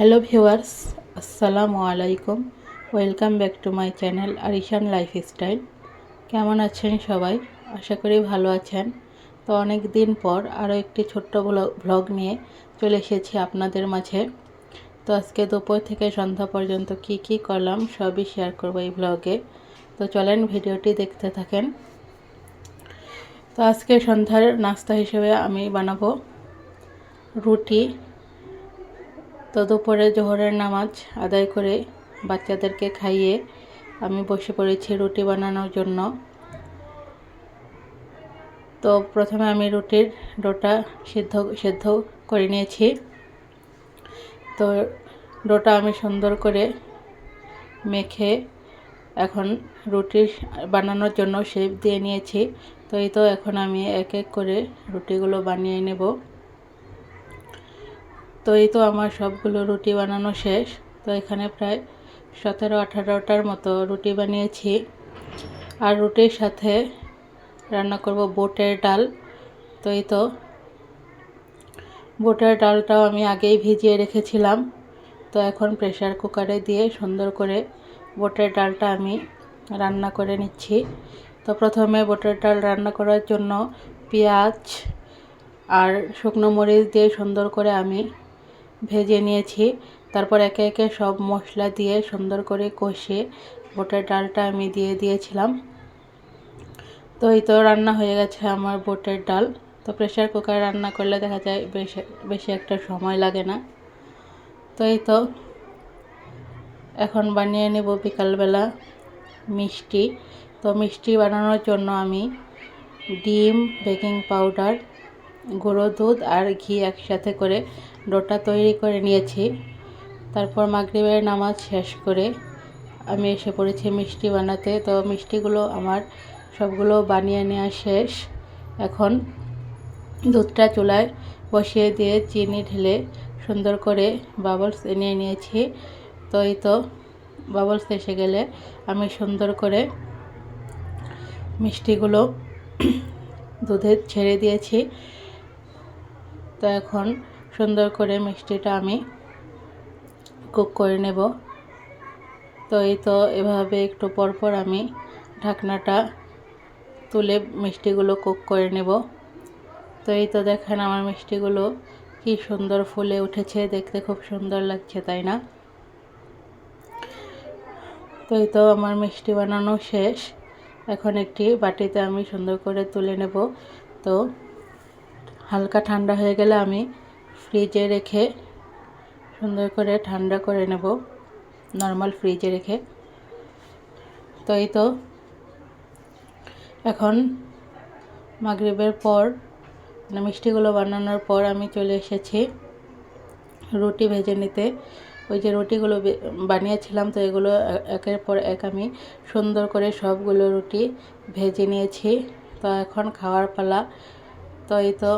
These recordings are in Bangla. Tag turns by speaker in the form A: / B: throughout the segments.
A: হ্যালো ভিউয়ার্স আসসালামু আলাইকুম welcome back to my channel Arishan lifestyle কেমন আছেন সবাই? আশা করি ভালো আছেন। তো অনেক দিন পর আরও একটি ছোট্ট ভ্লগ নিয়ে চলে এসেছি আপনাদের মাঝে। তো আজকে দুপুর থেকে সন্ধ্যা পর্যন্ত কি কি করলাম সবই শেয়ার করব এই ভ্লগে তো চলেন ভিডিওটি দেখতে থাকেন। তো আজকে সন্ধ্যার নাস্তা হিসেবে আমি বানাবো রুটি তো দুপুরে জোহরের নামাজ আদায় করে বাচ্চাদেরকে খাইয়ে আমি বসে পড়েছি রুটি বানানোর জন্য। তো প্রথমে আমি রুটির ডোটা সিদ্ধ সিদ্ধ করে নিয়েছি। তো ডোটা আমি সুন্দর করে মেখে এখন রুটি বানানোর জন্য শেপ দিয়ে নিয়েছি। তো এই তো এখন আমি এক এক করে রুটিগুলো বানিয়ে নেব। তো এই তো আমার সবগুলো রুটি বানানো শেষ। তো এখানে প্রায় সতেরো, আঠারোটার মতো রুটি বানিয়েছি। আর রুটির সাথে রান্না করব বোটের ডাল। তো এই তো বোটের ডালটাও আমি আগেই ভিজিয়ে রেখেছিলাম। তো এখন প্রেশার কুকারে দিয়ে সুন্দর করে বোটের ডালটা আমি রান্না করে নিচ্ছি। তো প্রথমে বোটের ডাল রান্না করার জন্য পেঁয়াজ আর শুকনো মরিচ দিয়ে সুন্দর করে আমি ভেজে নিয়েছি। তারপর একে একে সব মশলা দিয়ে সুন্দর করে কষে বোটের ডালটা আমি দিয়ে দিয়েছিলাম। তো এই তো রান্না হয়ে গেছে আমার বোটের ডাল। তো প্রেশার কুকারে রান্না করলে দেখা যায় বেশি বেশি একটা সময় লাগে না। তো এই তো এখন বানিয়ে নেব বিকালবেলা মিষ্টি। তো মিষ্টি বানানোর জন্য আমি ডিম, বেকিং পাউডার, গুঁড়ো দুধ আর ঘি একসাথে করে ডোটা তৈরি করে নিয়েছি। তারপর মাগরিবের নামাজ শেষ করে আমি এসে পড়েছি মিষ্টি বানাতে। তো মিষ্টিগুলো আমার সবগুলো বানিয়ে নেওয়া শেষ। এখন দুধটা চুলায় বসিয়ে দিয়ে চিনি ঢেলে সুন্দর করে বাবলস এনে নিয়েছি। তো এই তো বাবলস এসে গেলে আমি সুন্দর করে মিষ্টিগুলো দুধে ছেড়ে দিয়েছি। তো এখন সুন্দর করে মিষ্টিটা আমি কুক করে নেব। তো এই তো এভাবে একটু পরপর আমি ঢাকনাটা তুলে মিষ্টিগুলো কুক করে নেব। তো এই তো দেখেন আমার মিষ্টিগুলো কি সুন্দর ফুলে উঠেছে, দেখতে খুব সুন্দর লাগছে, তাই না? তো এই তো আমার মিষ্টি বানানো শেষ। এখন একটি বাটিতে আমি সুন্দর করে তুলে নেব। তো হালকা ঠান্ডা হয়ে গেলে আমি ফ্রিজে রেখে সুন্দর করে ঠান্ডা করে নেব, নর্মাল ফ্রিজে রেখে। তো এই তো, এখন মাগরীবের পর মানে মিষ্টিগুলো বানানোর পর আমি চলে এসেছি রুটি ভেজে নিতে। ওই যে রুটিগুলো বানিয়েছিলাম, তো এগুলো একের পর এক আমি সুন্দর করে সবগুলো রুটি ভেজে নিয়েছি। তো এখন খাওয়ার পালা। তো এই তো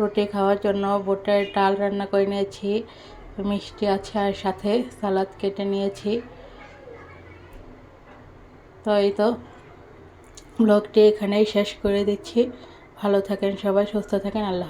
A: রুটি খাওয়ার জন্য বোটের ডাল রান্না করে নিয়েছি, মিষ্টি আছে আর সাথে সালাদ কেটে নিয়েছি। তো এই তো, ব্লগটি এখানেই শেষ করে দিচ্ছি। ভালো থাকেন সবাই, সুস্থ থাকেন, আল্লাহ